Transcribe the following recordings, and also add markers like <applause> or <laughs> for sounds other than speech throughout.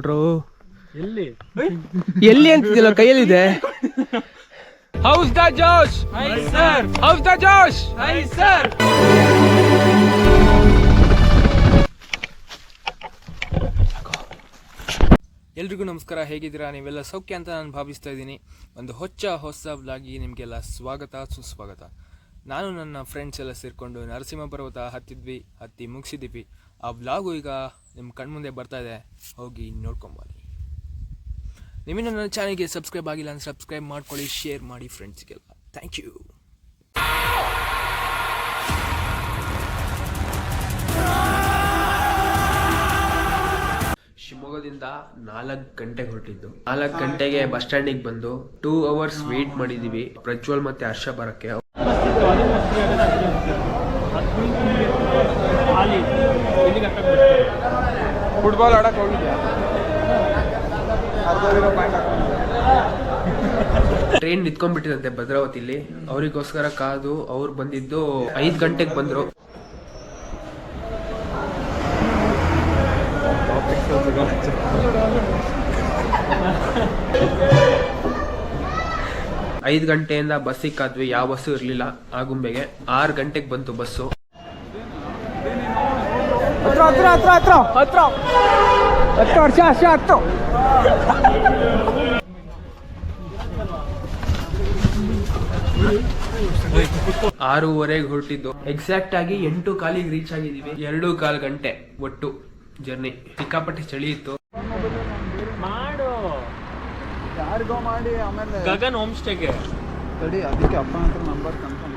ನೋಡ್ರು. ಎಲ್ಲಿ? ಎಲ್ಲಿ ಅಂತಿದ್ದಿಲ್ಲ ಕೈಯಲ್ಲಿದೆ? How's the josh sir how's the josh sir ಎಲ್ರಿಗೂ ನಮಸ್ಕಾರ. ಹೇಗಿದ್ದೀರಾ? ನೀವೆಲ್ಲ ಸೌಖ್ಯ ಅಂತ ನಾನು ಭಾವಿಸ್ತಾ ಇದ್ದೀನಿ. ಒಂದು ಹೊಚ್ಚ ಹೊಸ ವ್ಲಾಗಿ ನಿಮಗೆಲ್ಲ ಸ್ವಾಗತ ಸುಸ್ವಾಗತ. ನಾನು ನನ್ನ ಫ್ರೆಂಡ್ಸ್ ಎಲ್ಲ ಸೇರಿಕೊಂಡು ನರಸಿಂಹ ಪರ್ವತ ಹತ್ತಿದ್ವಿ ಹತ್ತಿ ಮುಗಿಸಿದ್ವಿ ಆ ವ್ಲಾಗು ಈಗ ನಿಮ್ಮ ಕಣ್ಮುಂದೆ ಬರ್ತಾ ಇದೆ. ಹೋಗಿ ನೋಡ್ಕೊಂಬನ್ನಿ. ನಿಮಿನ ನನ್ನ ಚಾನಲ್ಗೆ ಸಬ್ಸ್ಕ್ರೈಬ್ ಆಗಿಲ್ಲ ಅಂದ್ರೆ ಸಬ್ಸ್ಕ್ರೈಬ್ ಮಾಡ್ಕೊಳ್ಳಿ ಶೇರ್ ಮಾಡಿ ಫ್ರೆಂಡ್ಸ್ಗೆಲ್ಲ ಥ್ಯಾಂಕ್ ಯು ಶಿವಮೊಗ್ಗದಿಂದ ನಾಲ್ಕು ಗಂಟೆಗೆ ಹೊರಟಿದ್ದು. ನಾಲ್ಕು ಗಂಟೆಗೆ ಬಸ್ ಸ್ಟ್ಯಾಂಡಿಗೆ ಬಂದು ಟೂ ಅವರ್ಸ್ ವೇಟ್ ಮಾಡಿದೀವಿ. ಪ್ರಜ್ವಲ್ ಮತ್ತೆ ಹರ್ಷ ಬರಕ್ಕೆ. ಫುಟ್ಬಾಲ್ ಆಡಕ್ ಹೋಗಿದ್ದೆ ಟ್ರೈನ್ ನಿಂತ್ಕೊಂಡ್ಬಿಟ್ಟಿದಂತೆ ಭದ್ರಾವತಿಲಿ ಅವರಿಗೋಸ್ಕರ ಕಾದು ಅವ್ರು ಬಂದಿದ್ದು ಐದು ಗಂಟೆಗೆ ಬಂದರು. ಐದು ಗಂಟೆಯಿಂದ ಬಸ್ಸಿಗೆ ಕಾದ್ವಿ. ಯಾವ ಬಸ್ಸು ಇರಲಿಲ್ಲ ಆಗುಂಬೆಗೆ ಆರು ಗಂಟೆಗೆ ಬಂತು ಬಸ್ಸು. ಹತ್ರ ಹತ್ರ ಹತ್ರ. ಹತ್ರ. ಹತ್ರ ಹತ್ತು ವರ್ಷ ಅಷ್ಟೇ ಹತ್ತು. ಆರೂವರೆಗೆ ಹೊರಟಿದ್ದು. ಎಕ್ಸಾಕ್ಟ್ ಆಗಿ ಎಂಟು ಕಾಲಿಗೆ ರೀಚ್ ಆಗಿದ್ದೀವಿ. ಎರಡು ಕಾಲು ಗಂಟೆ ಒಟ್ಟು ಜರ್ನಿ ಸಿಕ್ಕಾಪಟ್ಟೆ ಚಳಿ ಇತ್ತು. ಮಾಡು. ಯಾರಿಗೋ ಮಾಡಿ ಆಮೇಲೆ ಗಗನ್ ಹೋಮ್ ಸ್ಟೇಗೆ ತಡಿ ಅದಕ್ಕೆ ಅಪ್ಪ ನಂಬರ್ ಕನ್ಫರ್ಮ್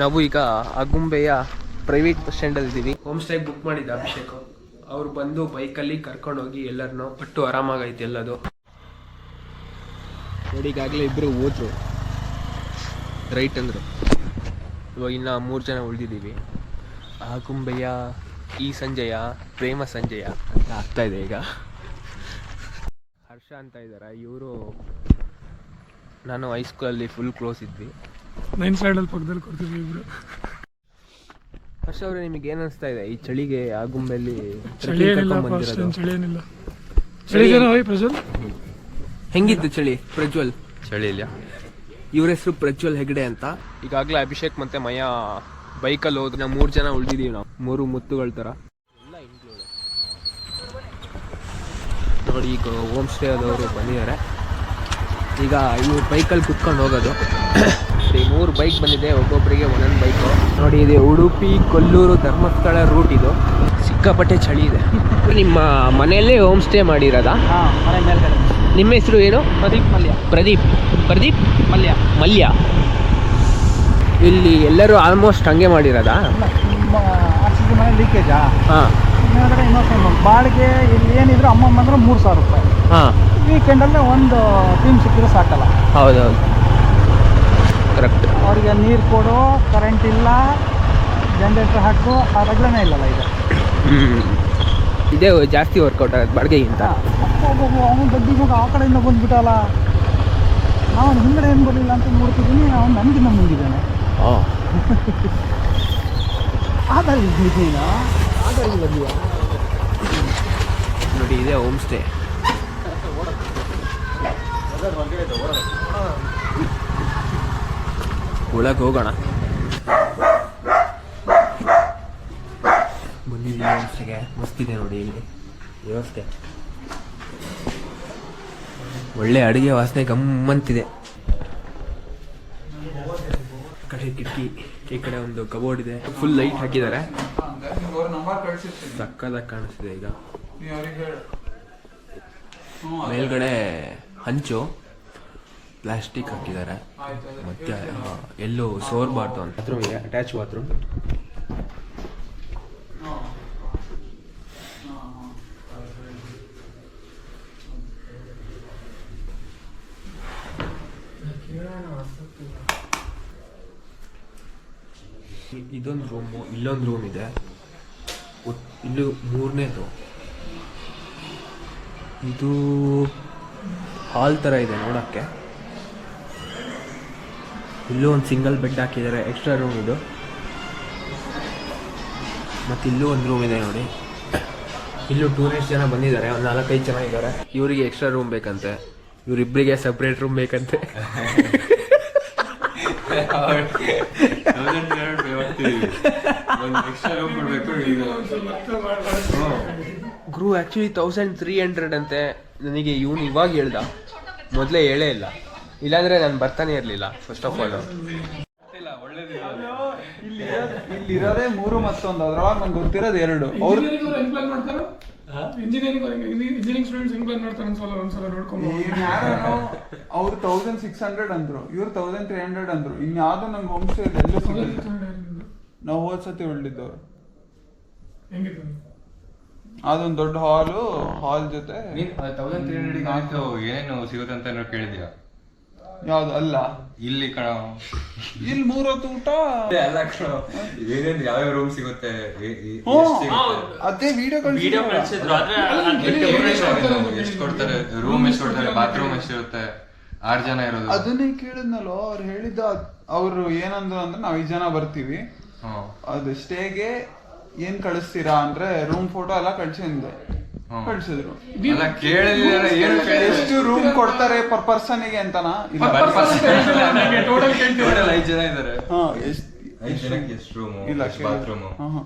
ನಾವು ಈಗ ಆಗುಂಬೆಯ ಪ್ರೈವೇಟ್ ಬಸ್ ಸ್ಟ್ಯಾಂಡ್ ಅಲ್ಲಿ ಇದೀವಿ ಹೋಮ್ ಸ್ಟೇ ಬುಕ್ ಮಾಡಿದ್ದೆ ಅಭಿಷೇಕ್. ಅವ್ರು ಬಂದು ಬೈಕಲ್ಲಿ ಕರ್ಕೊಂಡು ಹೋಗಿ ಎಲ್ಲರನ್ನು ಒಟ್ಟು ಆರಾಮಾಗೈತೆ ಎಲ್ಲದು. ನೋಡಿ ಈಗಾಗಲೇ ಇಬ್ರು ಹೋದ್ರು. ರೈಟ್ ಅಂದ್ರು. ಇವಾಗ ಇನ್ನ ಮೂರು ಜನ ಉಳಿದಿದ್ದೀವಿ. ಆಗುಂಬೆಯ ಈ ಸಂಜಯ ಪ್ರೇಮ ಸಂಜಯ ಅಂತ ಆಗ್ತಾ ಇದೆ ಈಗ. ಹರ್ಷ ಅಂತ ಇದ್ದಾರೆ ಇವರು ನಾನು ಹೈಸ್ಕೂಲಲ್ಲಿ ಫುಲ್ ಕ್ಲೋಸ್ ಇದ್ವಿ. ನೈನ್ ಸೈಡಲ್ಲಿ ಪಕ್ಕದಲ್ಲಿ ಕೊಡ್ತೀವಿ ಇಬ್ರು. ಹರ್ಷ ಅವರೇ ನಿಮಗೆ ಏನ್ ಅನಿಸ್ತಾ ಇದೆ? ಈ ಚಳಿಗೆ ಆಗುಂಬೆಯಲ್ಲಿ ಚಳಿ ಏನಿಲ್ಲ? ಚಳಿ ಏನಿಲ್ಲ. ಚಳಿ ಜನ ಹೋಯ್ ಪ್ರಜ್ವಲ್? ಹೆಂಗಿತ್ತು ಚಳಿ ಪ್ರಜ್ವಲ್? ಚಳಿ ಇಲ್ಲ. ಇವ್ರ ಹೆಸರು ಪ್ರಜ್ವಲ್ ಹೆಗ್ಡೆ ಅಂತ. ಈಗಾಗಲೇ ಅಭಿಷೇಕ್ ಮತ್ತೆ ಮಯ ಬೈಕಲ್ಲಿ ಹೋದ್ರೆ ನಾವು ಮೂರು ಜನ ಉಳಿದಿದೀವಿ ನಾವು. ಮೂರು ಮುತ್ತುಗಳ ತರ ನೋಡಿ ಈಗ ಹೋಮ್ ಸ್ಟೇ ಆದವರು ಬಂದಿದ್ದಾರೆ. ಈಗ ಇವ್ರು ಬೈಕಲ್ಲಿ ಕುತ್ಕೊಂಡು ಹೋಗೋದು. ಈ ಮೂರು ಬೈಕ್ ಬಂದಿದೆ ಒಬ್ಬೊಬ್ಬರಿಗೆ ಒಂದೊಂದು ಬೈಕು ನೋಡಿ ಇದು ಉಡುಪಿ ಕೊಲ್ಲೂರು ಧರ್ಮಸ್ಥಳ ರೂಟ್ ಇದು. ಸಿಕ್ಕಾಪಟ್ಟೆ ಚಳಿ ಇದೆ. <laughs> ನಿಮ್ಮ ಮನೆಯಲ್ಲೇ ಹೋಮ್ ಸ್ಟೇ ಮಾಡಿರೋದಾ? ಹಾಂ ಮನೆ ಮೇಲ್ಗಡೆ. ನಿಮ್ಮ ಹೆಸರು ಏನು? ಪ್ರದೀಪ್ ಮಲ್ಯ. ಪ್ರದೀಪ್. ಪ್ರದೀಪ್? ಮಲ್ಯ. ಮಲ್ಯ. ಇಲ್ಲಿ ಎಲ್ಲರೂ ಆಲ್ಮೋಸ್ಟ್ ಹಂಗೆ ಮಾಡಿರೋದಾ? ಮನೆ ಲೀಕೇಜಾ ಹಾಂ. ಬಾಡಿಗೆ ಇಲ್ಲಿ ಏನಿದ್ರು ಅಮ್ಮಮ್ಮ ಅಂದ್ರೆ ಮೂರು ಸಾವಿರ ರೂಪಾಯಿ. ಹಾಂ. ವೀಕೆಂಡಲ್ಲೇ ಒಂದು ಟೀಮ್ ಸಿಕ್ಕಿದ್ರೆ ಸಾಕಲ್ಲ. ಹೌದೌದು. ಕರೆಕ್ಟ್ ಅವರಿಗೆ ನೀರು ಕೊಡು ಕರೆಂಟ್ ಇಲ್ಲ ಜನ್ರೇಟರ್ ಹಾಕು ಆ ರಗಳೆನೇ ಇಲ್ಲಲ್ಲ ಈಗ. ಹ್ಞೂ ಇದೇ ಜಾಸ್ತಿ ವರ್ಕೌಟ್ ಆಗುತ್ತೆ ಬಾಡಿಗೆಗಿಂತ. ಅವನು ಬಡ್ಡಿಗೆ ಹೋಗಿ ಆ ಕಡೆಯಿಂದ ಬಂದ್ಬಿಟ್ಟಲ್ಲ. ನಾವು ಹಿಂದೆ ಏನು ಬರಲಿಲ್ಲ ಅಂತ ನೋಡ್ತಿದ್ದೀನಿ ಅವ್ನು ನನಗಿನ್ನ ಮುಂದಿದ್ದಾನೆ. ಹಾಂ <laughs> ಆಧಾರ ಇದ್ದೀನಾ ಆಧಾರ ಬಂದಿಯಾ ನೋಡಿ ಇದೆ ಹೋಮ್ ಸ್ಟೇ ಒಳಗೆ ಹೋಗೋಣ. ಮಸ್ತಿದೆ ನೋಡಿ ಇಲ್ಲಿ. ವ್ಯವಸ್ಥೆ. ಒಳ್ಳೆ ಅಡುಗೆ ವಾಸನೆ ಗಮ್ಮಂತಿದೆ ಕಡೆ ಕಿಟಕಿ, ಈ ಕಡೆ ಒಂದು ಕಬೋರ್ಡ್ ಇದೆ. ಫುಲ್ ಲೈಟ್ ಹಾಕಿದ್ದಾರೆ. ಸಕ್ಕದಾಗ ಕಾಣಿಸ್ತಿದೆ ಈಗ. ಮೇಲ್ಗಡೆ ಹಂಚು. ಪ್ಲಾಸ್ಟಿಕ್ ಹಾಕಿದ್ದಾರೆ. ಮತ್ತೆ ಎಲ್ಲೋ ಸೋರ್ಬಾರ್ದು ಅಂತ. ಬಾತ್ರೂಮ್ ಇದೆ ಅಟ್ಯಾಚ್ ಬಾತ್ರೂಮ್ ಇದೊಂದು ರೂಮು ಇಲ್ಲೊಂದು ರೂಮ್ ಇದೆ. ಇಲ್ಲಿ ಇಲ್ಲೂ ಮೂರನೇದು ಇದು ಹಾಲ್ ಥರ ಇದೆ ನೋಡೋಕ್ಕೆ. ಇಲ್ಲೂ ಒಂದು ಸಿಂಗಲ್ ಬೆಡ್ ಹಾಕಿದ್ದಾರೆ ಎಕ್ಸ್ಟ್ರಾ ರೂಮ್ ಇದು. ಮತ್ತು ಇಲ್ಲೂ ಒಂದು ರೂಮ್ ಇದೆ ನೋಡಿ. ಇಲ್ಲೂ ಟೂರಿಸ್ಟ್ ಜನ ಬಂದಿದ್ದಾರೆ ಒಂದು ನಾಲ್ಕೈದು ಜನ ಇದ್ದಾರೆ. ಇವರಿಗೆ ಎಕ್ಸ್ಟ್ರಾ ರೂಮ್ ಬೇಕಂತೆ. ಇವರಿಬ್ಬರಿಗೆ ಸಪ್ರೇಟ್ ರೂಮ್ ಬೇಕಂತೆ. <laughs> ಗುರು ಆ್ಯಕ್ಚುಲಿ ತೌಸಂಡ್ ತ್ರೀ ಹಂಡ್ರೆಡ್ ಅಂತೆ. ನನಗೆ ಇವನು ಇವಾಗ ಹೇಳ್ದ. ಮೊದಲೇ ಹೇಳೇ ಇಲ್ಲ. ಇಲ್ಲಾಂದ್ರೆ ನಾನು ಬರ್ತಾನೆ ಇರಲಿಲ್ಲ ಫಸ್ಟ್ ಆಫ್ ಆಲ್ ಇಲ್ಲಿ ಇಲ್ಲಿ ಇರೋದೇ ಮೂರು ಮತ್ತೊಂದು ಅದ್ರೊಳಗೆ ನಂಗೆ ಗೊತ್ತಿರೋದು ಎರಡು. ಅವ್ರು ಇಂಜಿನಿಯರಿಂಗ್ ಇಂಜಿನಿಯರಿಂಗ್ ಸ್ಟೂಡೆಂಟ್ಸ್ ಹೆಂಗ್ ಪ್ಲಾನ್ ಮಾಡ್ತಾರೆ ಒಂದ್ಸಲ ಒಂದ್ಸಲ ನೋಡ್ಕೊಂಡು ಯಾರು ಅವ್ರು ತೌಸಂಡ್ ಸಿಕ್ಸ್ ಹಂಡ್ರೆಡ್ ಅಂದ್ರು ಇವ್ರು ತೌಸಂಡ್ ತ್ರೀ ಹಂಡ್ರೆಡ್ ಅಂದ್ರು. ಇನ್ಯಾವುದೋ ನಂಗೆ ಹೋಮ್ ಸ್ಟೇ ಎಲ್ಲೂ ಸಿಗಲಿಲ್ಲ ನಾವು ಹೋದ ಸತಿ ಹೊಳ್ಳಿದ್ದವ್ರು ಹೆಂಗಿತ್ತು? ಅದೊಂದು ದೊಡ್ಡ ಹಾಲು ಹಾಲ್ ಜೊತೆ ತೌಸಂಡ್ ತ್ರೀ ಹಂಡ್ರೆಡ್ ಏನೇನು ಸಿಗುತ್ತೆ ಅಂತ ಏನೋ ಕೇಳಿದ್ಯಾ? ಯಾವ್ದು? ಅಲ್ಲ. ಇಲ್ಲಿ ಕಣ. ಇಲ್ಲಿ ಮೂರೊತ್ತು ಊಟ? ಅಲ್ಲ ಕಣ. ಏನೇನ್ ಯಾವ್ಯಾವ ರೂಮ್ ಸಿಗುತ್ತೆ? ಅದೇ ವಿಡಿಯೋ ಎಷ್ಟು ಕೊಡ್ತಾರೆ? ರೂಮ್ ಎಷ್ಟು ಕೊಡ್ತಾರೆ? ಬಾತ್ರೂಮ್ ಎಷ್ಟಿರುತ್ತೆ ಆರ್ ಜನ ಇರೋದು. ಅದನ್ನೇ ಕೇಳಿದ್ನಲ್ಲೋ ಅವ್ರು ಹೇಳಿದ ಅವ್ರು ಏನಂದ್ರು ಅಂದ್ರೆ ನಾವ್ ಐದ್ ಜನ ಬರ್ತೀವಿ. ಅದು ಸ್ಟೇಗೆ ಏನ್ ಕಳಿಸ್ತೀರಾ ಅಂದ್ರೆ ರೂಮ್ ಫೋಟೋ ಎಲ್ಲ ಕಳ್ಸಿಂದೆ. ಕಳ್ಸಿದ್ರು. ಅಲ್ಲ ಕೇಳಿದ್ರೆ ಏನು ಎಷ್ಟು ರೂಮ್ ಕೊಡ್ತಾರೆ ಪರ್ ಪರ್ಸನ್ಗೆ ಅಂತನಾ ಟೋಟಲ್ ಐದು ಜನ ಇದ್ದಾರೆ. ಹಾ ಎಷ್ಟ್ ಐದು ಜನಕ್ಕೆ ಎಷ್ಟು ರೂಮ್ ಇಲ್ಲ ಬಾತ್ರೂಮ್ ಹಾ ಹಾ.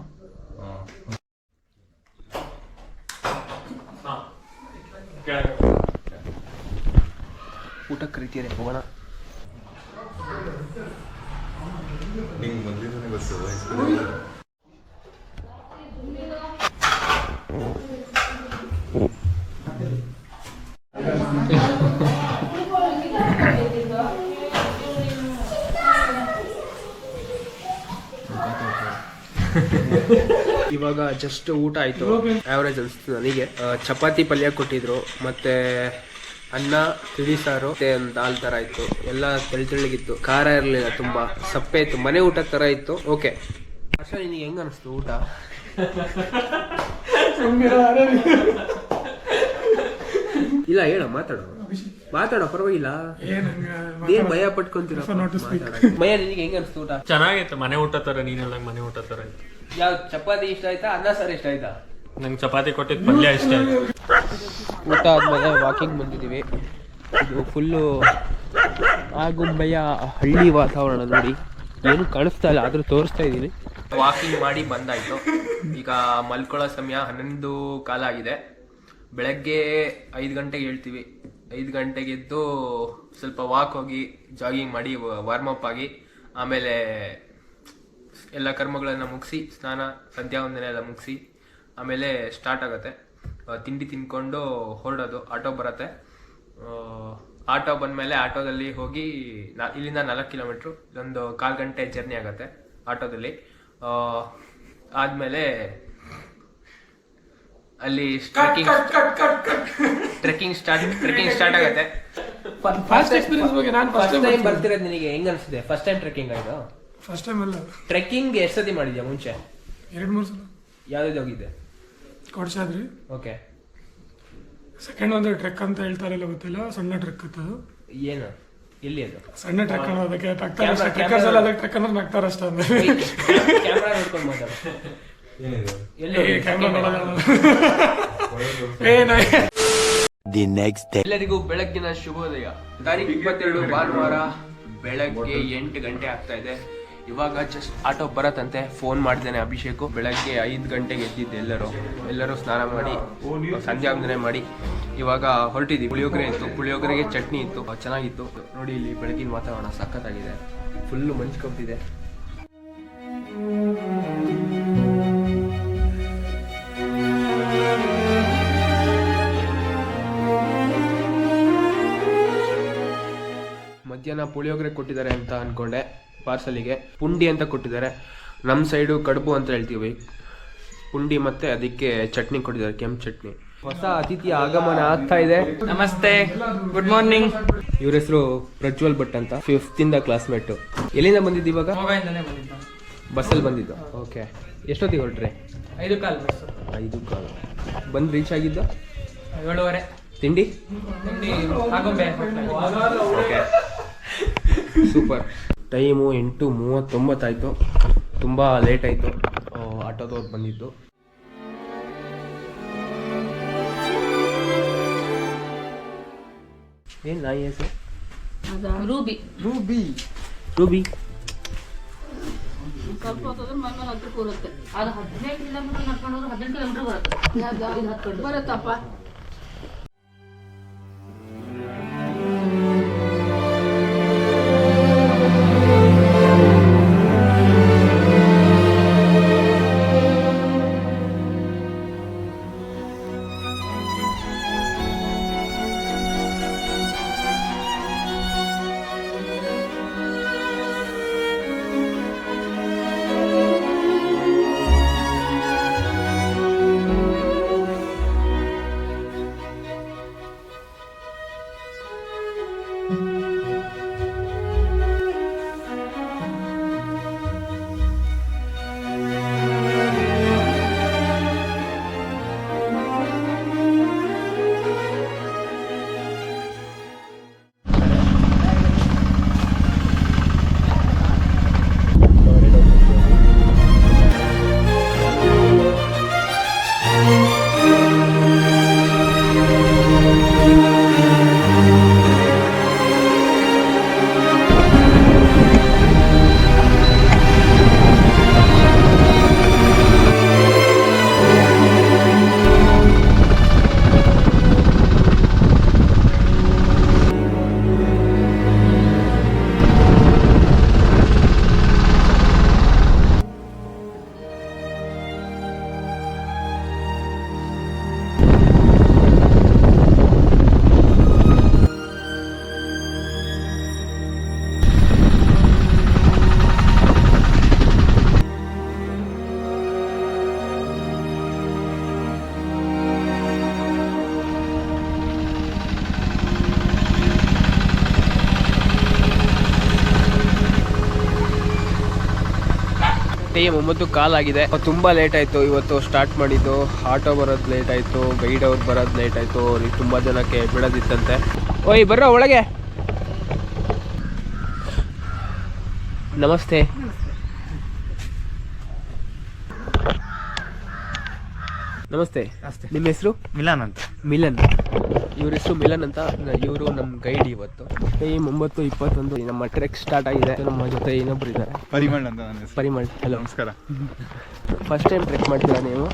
ಊಟ ಕರಿತೀರಿ ಹೋಗೋಣ. ನಿಂಗೆ ಬಂದಿದ್ದಾನೆ ಗೊತ್ತು ಇವಾಗ ಜಸ್ಟ್ ಊಟ ಆಯ್ತು. ಆವರೇಜ್ ಅನಿಸ್ತು ನನಗೆ. ಚಪಾತಿ ಪಲ್ಯ ಕೊಟ್ಟಿದ್ರು ಮತ್ತೆ ಅನ್ನ ತಿಳಿ ಸಾರು ಮತ್ತೆ ಒಂದು ದಾಲ್ ತರ ಇತ್ತು ಎಲ್ಲ ತೆಳ್ ತೆಳ್ಳಗಿತ್ತು. ಖಾರ ಇರಲಿಲ್ಲ ತುಂಬಾ. ಸಪ್ಪೆ ಇತ್ತು ಮನೆ ಊಟ ತರ ಇತ್ತು. ಓಕೆ ಹರ್ಷ ನಿನಗೆ ಹೆಂಗ ಅನಿಸ್ತು ಊಟ? ಇಲ್ಲ ಹೇಳ ಮಾತಾಡೋ. ಮಾತಾಡೋ ಪರವಾಗಿಲ್ಲ. ಏನ್ ಭಯ ಪಟ್ಕೊಂತೀರ? ಭಯ ನಿನಗೆ ಹೆಂಗ ಅನಿಸ್ತು ಊಟ? ಚೆನ್ನಾಗಿತ್ತು ಮನೆ ಊಟ ತರ ನೀನೆಲ್ಲ ಮನೆ ಊಟ ತರ ಇತ್ತು. ಯಾವ ಚಪಾತಿ ಇಷ್ಟ ಆಯ್ತಾ? ಅನ್ನ ಸರ್ ಇಷ್ಟ ಆಯ್ತಾ? ನಂಗೆ ಚಪಾತಿ ಕೊಟ್ಟಿದ್ದು ಪಲ್ಯ ಇಷ್ಟ ಆಯ್ತು. ಊಟ ಆದ್ಮೇಲೆ ವಾಕಿಂಗ್ ಬಂದಿದ್ದೀವಿ. ಇದು ಫುಲ್ಲು ಆಗುಂಬೆಯ ಹಳ್ಳಿ ವಾತಾವರಣ ನೋಡಿ. ಏನು ಕಳಿಸ್ತಾ ಇಲ್ಲ ಆದರೂ ತೋರಿಸ್ತಾ ಇದ್ದೀನಿ. ವಾಕಿಂಗ್ ಮಾಡಿ ಬಂದಾಯಿತು. ಈಗ ಮಲ್ಕೊಳ್ಳೋ ಸಮಯ ಹನ್ನೊಂದು ಕಾಲ ಆಗಿದೆ. ಬೆಳಗ್ಗೆ ಐದು ಗಂಟೆಗೆ ಹೇಳ್ತೀವಿ. ಐದು ಗಂಟೆಗೆ ಎದ್ದು ಸ್ವಲ್ಪ ವಾಕ್ ಹೋಗಿ ಜಾಗಿಂಗ್ ಮಾಡಿ ವಾರ್ಮ್ ಅಪ್ ಆಗಿ ಆಮೇಲೆ ಎಲ್ಲ ಕರ್ಮಗಳನ್ನು ಮುಗಿಸಿ ಸ್ನಾನ ಸಂಧ್ಯಾ ವಂದನೆ ಎಲ್ಲ ಮುಗಿಸಿ ಆಮೇಲೆ ಸ್ಟಾರ್ಟ್ ಆಗುತ್ತೆ. ತಿಂಡಿ ತಿನ್ಕೊಂಡು ಹೊರಡೋದು ಆಟೋ ಬರುತ್ತೆ. ಆಟೋ ಬಂದಮೇಲೆ ಆಟೋದಲ್ಲಿ ಹೋಗಿ ನಾ ಇಲ್ಲಿಂದ ನಾಲ್ಕು ಕಿಲೋಮೀಟ್ರು ಇದೊಂದು ಕಾಲು ಗಂಟೆ ಜರ್ನಿ ಆಗುತ್ತೆ ಆಟೋದಲ್ಲಿ. ಆದಮೇಲೆ ಆದ್ಮೇಲೆ ಅಲ್ಲಿ trekking trekking start trekking start ಆಗುತ್ತೆ. ಫಸ್ಟ್ ಎಕ್ಸ್ಪೀರಿಯನ್ಸ್ ಬಗ್ಗೆ ನಾನು ಫಸ್ಟ್ ಟೈಮ್ ಬರ್ತಿರೋದು ನಿನಗೆ ಹೆಂಗ್ ಅನ್ಸುತ್ತೆ ಫಸ್ಟ್ ಟೈಮ್ ಟ್ರೆಕ್ಕಿಂಗ್ ಆಯ್ತು ಫಸ್ಟ್ ಟೈಮ್ ಅಲ್ಲ. ಟ್ರೆಕ್ಕಿಂಗ್ ಎಷ್ಟು ಸತಿ ಮಾಡಿದ್ಯಾ ಮುಂಚೆ? ಎರಡು ಮೂರು ಸಲ. ಯಾವ್ದು ಹೋಗಿದ್ದೆ? ಕೊಡ್ಸಾದ್ರಿ ಓಕೆ. ಸೆಕೆಂಡ್ ಒಂದು ಟ್ರೆಕ್ ಅಂತ ಹೇಳ್ತಾರಲ್ಲ ಗೊತ್ತಿಲ್ಲ. ಸಣ್ಣ ಟ್ರೆಕ್ ಅದು ಏನು? ಎಲ್ಲಿ ಅದು? ಸಣ್ಣ ಟ್ರೆಕ್ ಅನ್ನೋದಕ್ಕೆ ಅದಕ್ಕೆ ಅಷ್ಟೇ. ಟ್ರೆಕ್ಕರ್ಸ್ ಎಲ್ಲ ಅದಕ್ಕೆ ಟ್ರೆಕ್ ಅಂದ್ರೆ ನಗ್ತಾರೆ ಅಷ್ಟೇ ಅಂದ್ರೆ ಕ್ಯಾಮ್ರಾ ನೋಡ್ಕೊಂಡು ಮಾತಾಡು. ಎಲ್ಲಿ ಏ ಕ್ಯಾಮ್ರಾ ನೋಡಲ್ಲ ಏ ನಾ ಎಲ್ಲರಿಗೂ ಬೆಳಗ್ಗಿನ ಶುಭೋದಯ. ತಾರೀಕು ಇಪ್ಪತ್ತೆರಡು ಭಾನುವಾರ ಬೆಳಗ್ಗೆ ಎಂಟು ಗಂಟೆ ಆಗ್ತಾ ಇದೆ. ಇವಾಗ ಜಸ್ಟ್ ಆಟೋ ಬರತ್ತಂತೆ. ಫೋನ್ ಮಾಡಿದ್ದೇನೆ ಅಭಿಷೇಕ್. ಬೆಳಗ್ಗೆ ಐದು ಗಂಟೆಗೆ ಎದ್ದಿದ್ದು ಎಲ್ಲರೂ. ಎಲ್ಲರೂ ಸ್ನಾನ ಮಾಡಿ ಸಂಜೆ ವಂದನೆ ಮಾಡಿ. ಇವಾಗ ಹೊರಟಿದ್ವಿ ಪುಳಿಯೋಗರೆ ಇತ್ತು. ಪುಳಿಯೋಗರೆಗೆ ಚಟ್ನಿ ಇತ್ತು. ಚೆನ್ನಾಗಿತ್ತು. ನೋಡಿ ಇಲ್ಲಿ ಬೆಳಗಿನ ವಾತಾವರಣ ಸಖತ್ತಾಗಿದೆ. ಫುಲ್ಲು ಮಂಚು ಕಬ್ಬಿದೆ ಮಧ್ಯಾಹ್ನ ಪುಳಿಯೋಗರೆ ಕೊಟ್ಟಿದ್ದಾರೆ ಅಂತ ಅನ್ಕೊಂಡೆ. ಪಾರ್ಸಲಿಗೆ ಪುಂಡಿ ಅಂತ ಕೊಟ್ಟಿದ್ದಾರೆ. ನಮ್ಮ ಸೈಡು ಕಡುಬು ಅಂತ ಹೇಳ್ತೀವಿ ಪುಂಡಿ ಮತ್ತೆ ಅದಕ್ಕೆ ಚಟ್ನಿ ಕೊಟ್ಟಿದ್ದಾರೆ ಕೆಂಪು ಚಟ್ನಿ. ಹೊಸ ಅತಿಥಿ ಆಗಮನ ಆಗ್ತಾ ಇದೆ. ನಮಸ್ತೆ ಗುಡ್ ಮಾರ್ನಿಂಗ್. ಇವ್ರ ಹೆಸರು ಪ್ರಜ್ವಲ್ ಭಟ್ ಅಂತ ಫಿಫ್ತ್ ಇಂದ ಕ್ಲಾಸ್ಮೇಟ್ ಎಲ್ಲಿಂದ ಬಂದಿದ್ದು ಇವಾಗ? ಬಸ್ಸಲ್ಲಿ ಬಂದಿದ್ದು. ಓಕೆ. ಎಷ್ಟೊತ್ತಿಗೆ ಹೊರಟ್ರಿ? ಐದು ಕಾಲ್ ಐದು ಕಾಲು. ಬಂದು ರೀಚ್ ಆಗಿದ್ದು? ಏಳುವರೆ. ತಿಂಡಿ? ಸೂಪರ್. ಟೈಮು ಎಂಟು ಮೂವತ್ತೊಂಬತ್ತಾಯಿತು. ತುಂಬ ಲೇಟ್ ಆಯಿತು. ಆಟೋದವ್ರು ಬಂದಿದ್ದು. ಏನು ನಾಯಿ ಹೆಸರು? ರೂಬಿ. ರೂಬಿ. ರೂಬಿ. ಸ್ವಲ್ಪ ಹೊತ್ತದ್ರೆ ಮನೆ ಅದು ಹದಿನೈದು ಕಿಲೋಮೀಟರ್ ನಡ್ಕೊಂಡು ಹದಿನೆಂಟು ಕಿಲೋಮೀಟರ್ ಬರುತ್ತೆ. ಬರುತ್ತಪ್ಪ. ಟೈಮ್ ಒಂಬತ್ತು ಕಾಲಾಗಿದೆ. ತುಂಬಾ ಲೇಟ್ ಆಯ್ತು. ಇವತ್ತು ಸ್ಟಾರ್ಟ್ ಮಾಡಿದ್ದು. ಆಟೋ ಬರೋದು ಲೇಟ್ ಆಯ್ತು. ಗೈಡ್ ಅವ್ರು ಬರೋದ್ ಲೇಟ್ ಆಯ್ತು. ಅವ್ರಿಗೆ ತುಂಬಾ ಜನಕ್ಕೆ ಬಿಡೋದಿತ್ತಂತೆ. ಓಯ್ ಬರ್ರೋ ಒಳಗೆ. ನಮಸ್ತೆ. ನಮಸ್ತೆ. ನಿಮ್ಮ ಹೆಸರು? ಮಿಲನ್ ಅಂತ. ಮಿಲನ್. ಇವ್ರ ಹೆಸರು ಮಿಲನ್ ಅಂತ ಇವರು ನಮ್ಮ ಗೈಡ್ ಇವತ್ತು. ಟೈಮ್ ಒಂಬತ್ತು ಇಪ್ಪತ್ತೊಂದು ನಮ್ಮ ಟ್ರೆಕ್ ಸ್ಟಾರ್ಟ್ ಆಗಿದೆ. ನಮ್ಮ ಜೊತೆ ಇನ್ನೊಬ್ರು ಇದ್ದಾರೆ. ಪರಿಮಳ್ ಅಂತ ನನ್ನ ಹೆಸರು. ಪರಿಮಳ್ ಹಲೋ ನಮಸ್ಕಾರ. ಫಸ್ಟ್ ಟೈಮ್ ಟ್ರೆಕ್ ಮಾಡ್ತೀರಾ ನೀವು?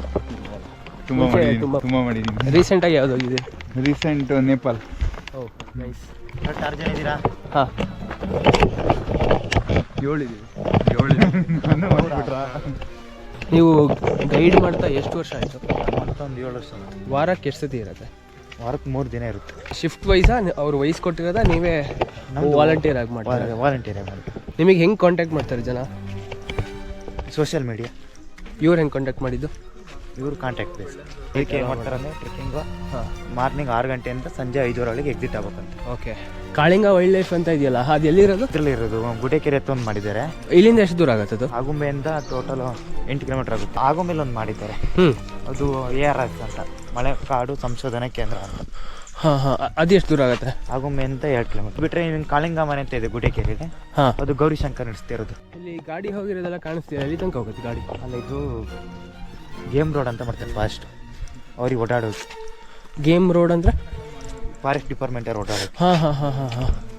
ತುಂಬಾ ಮಾಡಿದ್ದೀನಿ ತುಂಬಾ- ಮಾಡಿದೀನಿ. ಮಾಡಿದ್ದೀನಿ ರೀಸೆಂಟಾಗಿ ಯಾವ್ದು ಹೋಗಿದೆ ರೀಸೆಂಟ್ ನೇಪಾಲ್ ಓ ನೈಸ್ ಆರು ಜನ ಇದ್ದೀರಾ? ಹಾಂ. ಏಳಿದ್ದೀವಿ ಏಳು ನೀವು ಗೈಡ್ ಮಾಡ್ತಾ ಎಷ್ಟು ವರ್ಷ ಆಯಿತು? ಮತ್ತೊಂದು ಏಳು ವರ್ಷ. ವಾರಕ್ಕೆ ಎಷ್ಟು ಸತಿ ಇರುತ್ತೆ? ವಾರಕ್ಕೆ ಮೂರು ದಿನ ಇರುತ್ತೆ. ಶಿಫ್ಟ್ ವೈಸಾ ಅವ್ರು ವೈಸ್ ಕೊಟ್ಟಿರೋದ ನೀವೇ ವಾಲಂಟಿಯರ್ ಆಗಿ ಮಾಡ್ತಾರೆ ವಾಲಂಟಿಯರ್ ಮಾಡಿ ನಿಮಗೆ ಹೆಂಗೆ ಕಾಂಟ್ಯಾಕ್ಟ್ ಮಾಡ್ತಾರೆ ಜನ? ಸೋಷಿಯಲ್ ಮೀಡಿಯಾ ಇವ್ರು ಹೆಂಗೆ ಕಾಂಟ್ಯಾಕ್ಟ್ ಮಾಡಿದ್ದು? ಇವರು ಕಾಂಟ್ಯಾಕ್ಟ್ ಪ್ಲೇಸ್ ಏಕೆ ಮಾಡ್ತಾರೆ ಅಂದರೆ ಟ್ರೆಕ್ಕಿಂಗು ಹಾಂ. ಮಾರ್ನಿಂಗ್ ಆರು ಗಂಟೆಯಿಂದ ಸಂಜೆ ಐದುವರೆಗೆ ಎಕ್ಸಿಟ್ ಆಗ್ಬೇಕಂತ. ಓಕೆ ಕಾಳಿಂಗ ವೈಲ್ಡ್ ಲೈಫ್ ಅಂತ ಇದೆಯಲ್ಲ ಅದು ಎಲ್ಲಿರೋದು? ಇದರಲ್ಲಿ ಇರೋದು ಗುಡೇಕೆರೆ ಅಂತ ಒಂದು ಮಾಡಿದ್ದಾರೆ. ಇಲ್ಲಿಂದ ಎಷ್ಟು ದೂರ ಆಗುತ್ತೆ ಅದು? ಆಗುಂಬೆಯಿಂದ ಟೋಟಲ್ ಎಂಟು ಕಿಲೋಮೀಟರ್ ಆಗುತ್ತೆ. ಆಗುಂಬೆಲಿ ಒಂದು ಮಾಡಿದ್ದಾರೆ. ಅದು ಎ ಆರ್ ಎಸ್ ಅಂತ. ಮಳೆ ಕಾಡು ಸಂಶೋಧನಾ ಕೇಂದ್ರ ಅಂತ. ಹಾಂ ಹಾಂ. ಅದು ಎಷ್ಟು ದೂರ ಆಗುತ್ತೆ? ಆಗುಂಬೆ ಅಂತ ಎರಡು ಕಿಲೋಮೀಟರ್. ಬಿಟ್ಟರೆ ಇನ್ನು ಕಾಳಿಂಗ ಮನೆ ಅಂತ ಇದೆ ಗುಡೇಕೆರೆಗೆ. ಹಾಂ. ಅದು ಗೌರಿಶಂಕರ್ ನಡೆಸ್ತಿರೋದು. ಇಲ್ಲಿ ಗಾಡಿ ಹೋಗಿರೋದೆಲ್ಲ ಕಾಣಿಸ್ತೀರಾ ಇಲ್ಲಿ ತನಕ ಹೋಗುತ್ತೆ ಗಾಡಿ? ಅಲ್ಲ ಇದು ಗೇಮ್ ರೋಡ್ ಅಂತ ಮಾಡ್ತಾರೆ ಫಾಸ್ಟ್. ಅವ್ರಿಗೆ ಓಡಾಡೋದು. ಗೇಮ್ ರೋಡ್ ಅಂದರೆ? ಫಾರೆಸ್ಟ್ ಡಿಪಾರ್ಟ್ಮೆಂಟ್ ಅವ್ರು ಓಡಾಡೋದು. ಹಾಂ ಹಾಂ ಹಾಂ ಹಾಂ ಹಾಂ.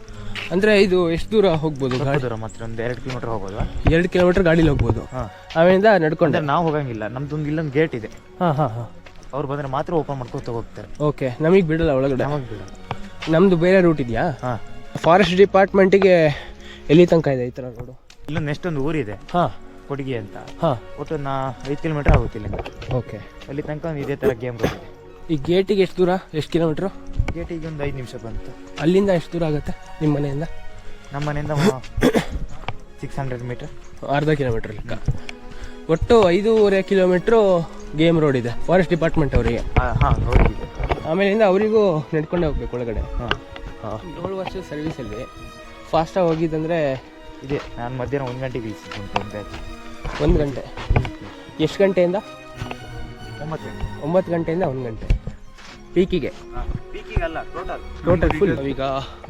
ಅಂದರೆ ಇದು ಎಷ್ಟು ದೂರ ಹೋಗ್ಬೋದು ಗಾಡಿ? ದೂರ ಮಾತ್ರ ಒಂದು ಎರಡು ಕಿಲೋಮೀಟರ್ ಹೋಗೋದು ಎರಡು ಕಿಲೋಮೀಟರ್ ಗಾಡೀಲಿ ಹೋಗ್ಬೋದು. ಹಾಂ. ಆಮೇಲಿಂದ ನಡ್ಕೊಂಡೆ. ಅಂದ್ರೆ ನಾವು ಹೋಗಂಗಿಲ್ಲ ನಮ್ದು ಒಂದು ಇಲ್ಲೊಂದು ಗೇಟ್ ಇದೆ. ಹಾಂ ಹಾಂ ಹಾಂ. ಅವ್ರು ಬಂದ್ರೆ ಮಾತ್ರ ಓಪನ್ ಮಾಡ್ಕೊತ ಹೋಗ್ತಾರೆ ಓಕೆ ನಮಗೆ ಬಿಡಲ್ಲ ಒಳಗಡೆ. ನಮಗೆ ನಮ್ಮದು ಬೇರೆ ರೂಟ್ ಇದೆಯಾ? ಹಾಂ. ಫಾರೆಸ್ಟ್ ಡಿಪಾರ್ಟ್ಮೆಂಟಿಗೆ ಎಲ್ಲಿ ತನಕ ಇದೆ ಈ ಥರ ರೋಡು ಇಲ್ಲೊಂದು ನೆಕ್ಸ್ಟ್ ಒಂದು ಊರಿದೆ. ಹಾಂ. ಕೊಡಗಿ ಅಂತ. ಹಾಂ. ಒಟ್ಟು ನಾ ಐದು ಕಿಲೋಮೀಟರ್ ಆಗುತ್ತೆ ಇಲ್ಲಿಂದ ಓಕೆ. ಅಲ್ಲಿ ತನಕ ಒಂದು ಇದೇ ಥರ ಗೇಮ್ ಇದೆ. ಈ ಗೇಟಿಗೆ ಎಷ್ಟು ದೂರ? ಎಷ್ಟು ಕಿಲೋಮೀಟ್ರು? ಗೇಟಿಗೆ ಒಂದು ಐದು ನಿಮಿಷ ಬಂತು. ಅಲ್ಲಿಂದ ಎಷ್ಟು ದೂರ ಆಗುತ್ತೆ? ನಿಮ್ಮ ಮನೆಯಿಂದ? ನಮ್ಮ ಮನೆಯಿಂದ ಸಿಕ್ಸ್ ಹಂಡ್ರೆಡ್ ಮೀಟರ್ ಅರ್ಧ ಕಿಲೋಮೀಟ್ರ್ ಲೆಕ್ಕ. ಒಟ್ಟು ಐದೂವರೆ ಕಿಲೋಮೀಟ್ರು ಗೇಮ್ ರೋಡ್ ಇದೆ ಫಾರೆಸ್ಟ್ ಡಿಪಾರ್ಟ್ಮೆಂಟ್ ಅವರಿಗೆ. ಹಾಂ ಆಮೇಲಿಂದ ಅವರಿಗೂ ನಡ್ಕೊಂಡೇ ಹೋಗ್ಬೇಕು ಒಳಗಡೆ. ಹಾಂ ಹಾಂ. ಏಳು ವರ್ಷದ ಸರ್ವಿಸಲ್ಲಿ ಫಾಸ್ಟಾಗಿ ಹೋಗಿದ್ದಂದರೆ ಇದೆ ನಾನು ಮಧ್ಯಾಹ್ನ ಒಂದು ಗಂಟೆಗೆ ಇಳಿಸಿದ್ದು ಒಂದು ಗಂಟೆ. ಎಷ್ಟು ಗಂಟೆಯಿಂದ? ಒಂಬತ್ತು ಗಂಟೆ. ಒಂಬತ್ತು ಗಂಟೆಯಿಂದ ಒಂದು ಗಂಟೆ. ಪೀಕಿಗೆ. ಪೀಕಿಗಲ್ಲ ಟೋಟಲ್ ಟೋಟಲ್ ಫುಲ್ ಈಗ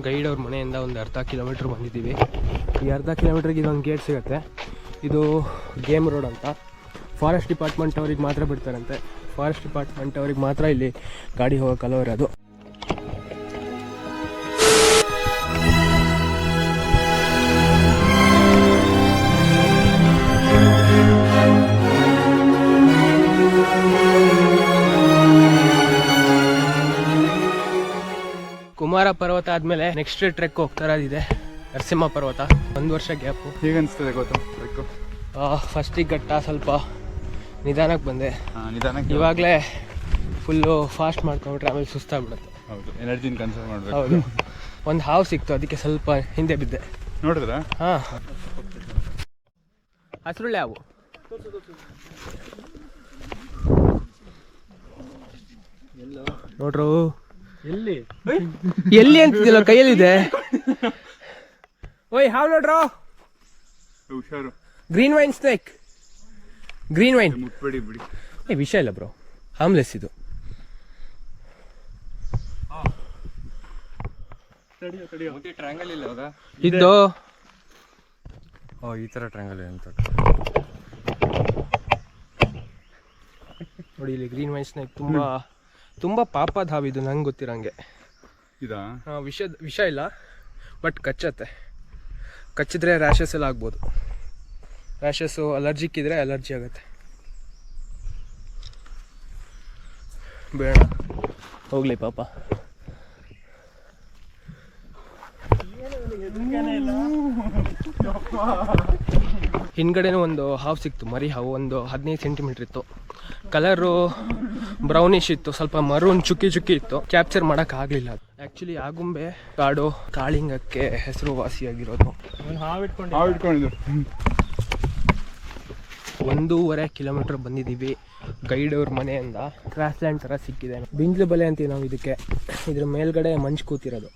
ಗೈಡ್ ಅವ್ರ ಮನೆಯಿಂದ ಒಂದು ಅರ್ಧ ಕಿಲೋಮೀಟ್ರ್ ಬಂದಿದ್ದೀವಿ. ಈ ಅರ್ಧ ಕಿಲೋಮೀಟ್ರಿಗೆ ಇದೊಂದು ಗೇಟ್ ಸಿಗುತ್ತೆ. ಇದು ಗೇಮ್ ರೋಡ್ ಅಂತ. ಫಾರೆಸ್ಟ್ ಡಿಪಾರ್ಟ್ಮೆಂಟ್ ಅವ್ರಿಗೆ ಮಾತ್ರ ಬಿಡ್ತಾರಂತೆ. ಫಾರೆಸ್ಟ್ ಡಿಪಾರ್ಟ್ಮೆಂಟ್ ಅವ್ರಿಗೆ ಮಾತ್ರ ಇಲ್ಲಿ ಗಾಡಿ ಹೋಗೋಕೆ ಅಲೋ ಇರೋದು. ಕುಮಾರ ಪರ್ವತ ಆದ್ಮೇಲೆ ನೆಕ್ಸ್ಟ್ ಟ್ರೆಕ್ ಹೋಗ್ತಾ ಇರೋದಿದೆ. ನರಸಿಂಹ ಪರ್ವತ. ಒಂದು ವರ್ಷ ಗ್ಯಾಪು ಹೇಗೆ ಅನಿಸ್ತದೆ ಗೊತ್ತು ಟ್ರೆಕ್ಕು ಫಸ್ಟಿಗೆ ಘಟ್ಟ ಸ್ವಲ್ಪ ನಿಧಾನಕ್ಕೆ ಬಂದೆ. ನಿಧಾನಕ್ಕೆ ಇವಾಗಲೇ ಫುಲ್ಲು ಫಾಸ್ಟ್ ಮಾಡ್ಕೊಂಡ್ಬಿಟ್ರೆ ಆಮೇಲೆ ಸುಸ್ತಾಗ್ಬಿಡುತ್ತೆ. ಹೌದು ಎನರ್ಜಿನ ಕನ್ಸರ್ವ್ ಮಾಡಬೇಕು. ಹೌದು. ಒಂದು ಹಾವು ಸಿಕ್ತು ಅದಕ್ಕೆ ಸ್ವಲ್ಪ ಹಿಂದೆ ಬಿದ್ದೆ. ನೋಡಿದ್ರ? ಹಾಂ. ಹಸುರುಳ್ಳೆ ಹಾವು. ನೋಡ್ರು. ಎಲ್ಲಿ? ಎಲ್ಲಿ ಅಂತಿದ್ದಿಲ್ಲ ಕೈಯಲ್ಲಿದೆ? ಓಯ್ ಹಾವ್ ನೋಡ್ರ ಹುಷಾರು. Green vine snake green vine ಮುಟ್ಬೇಡಿ ಬಿಡಿ. ಏ ವಿಷಯ ಇಲ್ಲ ಬ್ರೋ ಹಾಮ್ಲೆಸ್ ಇದು. ಟ್ರ್ಯಾಂಗಲ್ ಇಲ್ಲ ಹೌದಾ ಇದ್ದು? ಓ ಈ ತರ ಟ್ರ್ಯಾಂಗಲ್ ಅಂತ ನೋಡಿ ಇಲ್ಲಿ ಗ್ರೀನ್ ವೈನ್ ಸ್ನೇಕ್ ತುಂಬಾ ತುಂಬಾ ಪಾಪ ಧಾವಿ ಇದು ನಂಗೆ ಗೊತ್ತಿರಂಗೆ. ಇದಾ? ವಿಷ ವಿಷ ಇಲ್ಲ ಬಟ್ ಕಚ್ಚತ್ತೆ. ಕಚ್ಚಿದ್ರೆ ರ್ಯಾಷಸ್ ಎಲ್ಲ ಆಗ್ಬೋದು. ರ್ಯಾಷಸ್ಸು ಅಲರ್ಜಿಕ್ ಇದ್ರೆ ಅಲರ್ಜಿ ಆಗುತ್ತೆ. ಬೇಡ. ಹೋಗ್ಲಿ ಪಾಪ. ಹಿಂದ್ಗಡೆನೂ ಒಂದು ಹಾವು ಸಿಕ್ತು ಮರಿ ಹಾವು ಒಂದು ಹದಿನೈದು ಸೆಂಟಿಮೀಟ್ರ್ ಇತ್ತು. ಕಲರು ಬ್ರೌನಿಶ್ ಇತ್ತು ಸ್ವಲ್ಪ ಮರೂನ್ ಚುಕ್ಕಿ ಚುಕ್ಕಿ ಇತ್ತು. ಕ್ಯಾಪ್ಚರ್ ಮಾಡಕ್ ಆಗ್ಲಿಲ್ಲ ಆಕ್ಚುಲಿ ಆಗುಂಬೆ ಕಾಡು ಕಾಳಿಂಗಕ್ಕೆ ಹೆಸರುವಾಸಿಯಾಗಿರೋದು. ಒಂದೂವರೆ ಕಿಲೋಮೀಟರ್ ಬಂದಿದ್ದೀವಿ. ಗೈಡ್ ಅವ್ರ ಮನೆಯಿಂದ ಕ್ರಾಸ್ ಲ್ಯಾಂಡ್ ಥರ ಸಿಕ್ಕಿದೆ. ಬಿಂದ್ಲು ಬಲೆ ಅಂತೀವಿ ನಾವು ಇದಕ್ಕೆ. ಇದ್ರ ಮೇಲ್ಗಡೆ ಮಂಜು ಕೂತಿರೋದು.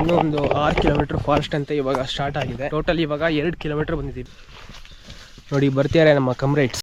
ಇನ್ನೂ ಒಂದು ಆರು ಕಿಲೋಮೀಟರ್ ಫಾರೆಸ್ಟ್ ಅಂತ ಇವಾಗ ಸ್ಟಾರ್ಟ್ ಆಗಿದೆ. ಟೋಟಲ್ ಇವಾಗ ಎರಡು ಕಿಲೋಮೀಟರ್ ಬಂದಿದ್ದೀವಿ. ನೋಡಿ ಬರ್ತಿದ್ದಾರೆ ನಮ್ಮ ಕಮ್ರೇಟ್ಸ್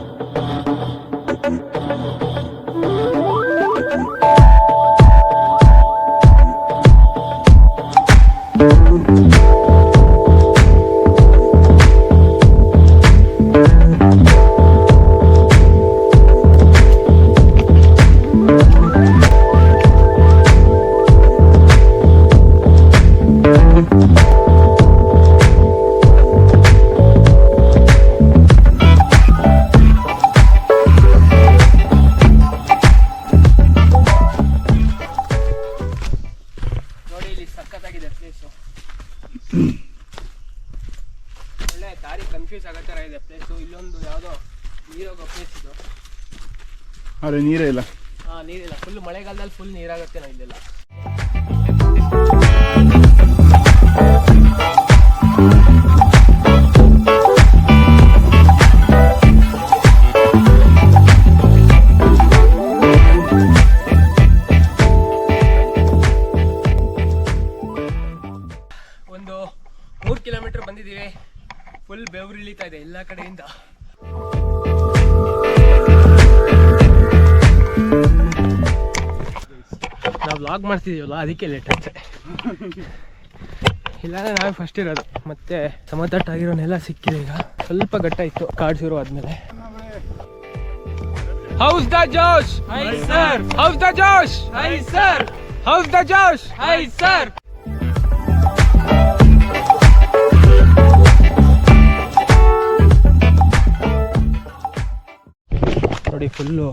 ಅರೆ ನೀರೇ ಇಲ್ಲ. ನೀರಿಲ್ಲ ಫುಲ್ ಮಳೆಗಾಲದಲ್ಲಿ ಫುಲ್ ನೀರಾಗುತ್ತೆ ನಾವು ಇಲ್ಲೆಲ್ಲ. ಒಂದು ಮೂರು ಕಿಲೋಮೀಟರ್ ಬಂದಿದ್ದೀವಿ. ಫುಲ್ ಬೆವರು ಇಳಿತಾ ಇದೆ ಎಲ್ಲ ಕಡೆಯಿಂದ. ಮಾಡ್ತಿದೀವಲ್ಲ? ಮಾಡ್ತಿದ್ದೀವಲ್ಲ ಅದಕ್ಕೆ ಲೇಟ್ ಆಗುತ್ತೆ ಇಲ್ಲಾಂದ್ರೆ ನಾವೇ ಫಸ್ಟ್ ಇರೋದು. ಮತ್ತೆ ಸಮತಟ್ಟಾಗಿರೋನೆಲ್ಲ ಸಿಕ್ಕಿದೆ ಈಗ. ಸ್ವಲ್ಪ ಗಟ್ಟ ಇತ್ತು ಕಾಡು ಶುರು ಆದ್ಮೇಲೆ. ಹೌಸ್ ದ ಜೋಶ್ ಹೈ ಸರ್ ಹೌಸ್ ದ ಜೋಶ್ ಹೈ ಸರ್ ಹೌಸ್ ದ ಜೋಶ್ ಹೈ ಸರ್ ನೋಡಿ ಫುಲ್ಲು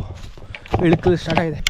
ಇಳುಕಲು ಸ್ಟಾರ್ಟ್ ಆಗಿದೆ.